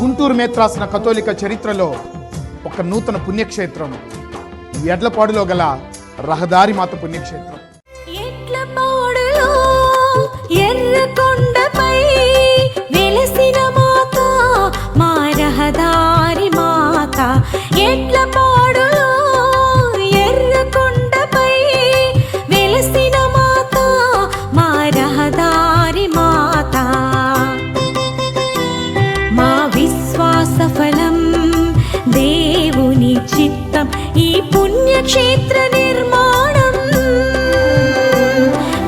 గుంటూరు మేత్రాసిన కథోలిక చరిత్రలో ఒక నూతన పుణ్యక్షేత్రం. ఎడ్లపాడులో గల రహదారి మాత పుణ్యక్షేత్రం. ఎడ్లపాడులో మాత మా రహదారి మాత. ఎడ్లపాడులో ఈ పుణ్యక్షేత్ర నిర్మాణం.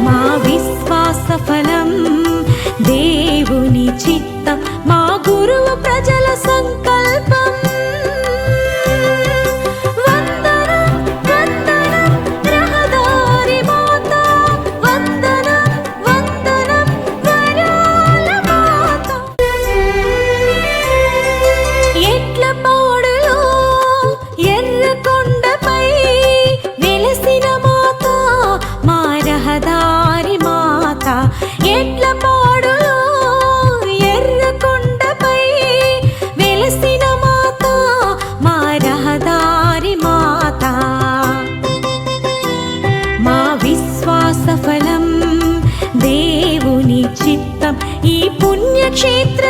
మా విశ్వాస ఫలం దేవుని చిత్తం మా గురువు సఫలం. దేవుని చిత్తం ఈ పుణ్యక్షేత్ర